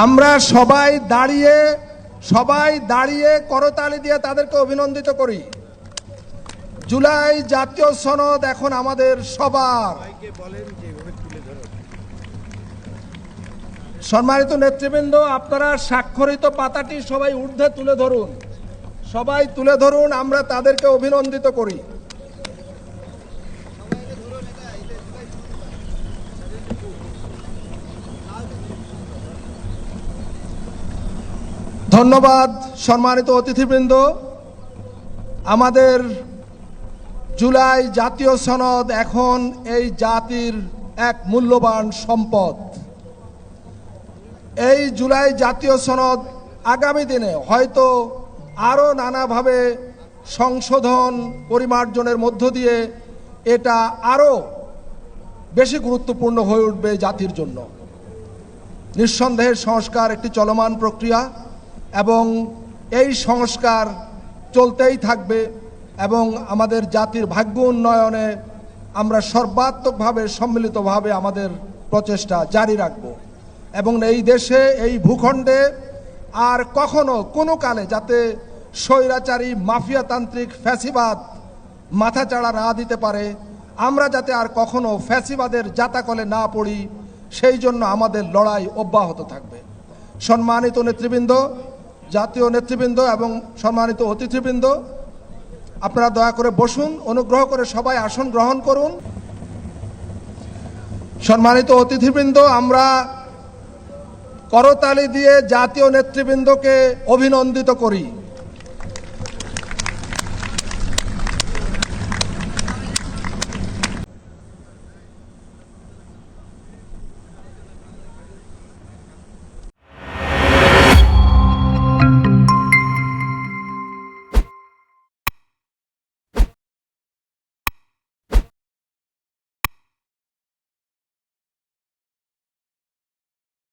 আমরা সবাই দাঁড়িয়ে সবাই দাঁড়িয়ে করতালি দিয়ে তাদেরকে অভিনন্দিত করি। জুলাই জাতীয় সনদ এখন আমাদের সবার। সম্মানিত নেতৃবৃন্দ আপনারা স্বাক্ষরিত পাতাটি সবাই ঊর্ধ্বে তুলে ধরুন। সবাই তুলে ধরুন আমরা তাদেরকে অভিনন্দিত করি। ধন্যবাদ সম্মানিত অতিথিবৃন্দ। আমাদের জুলাই জাতীয় সনদ এখন এই জাতির এক মূল্যবান সম্পদ। এই জুলাই জাতীয় সনদ আগামী দিনে হয়তো আরও নানাভাবে সংশোধন পরিমার্জনের মধ্য দিয়ে এটা আরও বেশি গুরুত্বপূর্ণ হয়ে উঠবে জাতির জন্য। নিঃসন্দেহে সংস্কার একটি চলমান প্রক্রিয়া। এবং এই সংস্কার চলতেই থাকবে এবং আমাদের জাতির ভাগ্য উন্নয়নে আমরা সর্বাত্মকভাবে সম্মিলিতভাবে আমাদের প্রচেষ্টা জারি রাখব। এবং এই দেশে এই ভূখণ্ডে আর কখনো কোনো কালে যাতে স্বৈরাচারী, মাফিয়াতান্ত্রিক, ফ্যাসিবাদ মাথাচাড়া না দিতে পারে, আমরা যাতে আর কখনো ফ্যাসিবাদের জাতাকলে না পড়ি, সেই জন্য আমাদের লড়াই অব্যাহত থাকবে। সম্মানিত নেতৃবৃন্দ জাতীয় নেতৃবৃন্দ এবং সম্মানিত অতিথিবৃন্দ, আপনারা দয়া করে বসুন, অনুগ্রহ করে সবাই আসন গ্রহণ করুন। সম্মানিত অতিথিবৃন্দ, আমরা করতালি দিয়ে জাতীয় নেতৃবৃন্দকে অভিনন্দিত করি।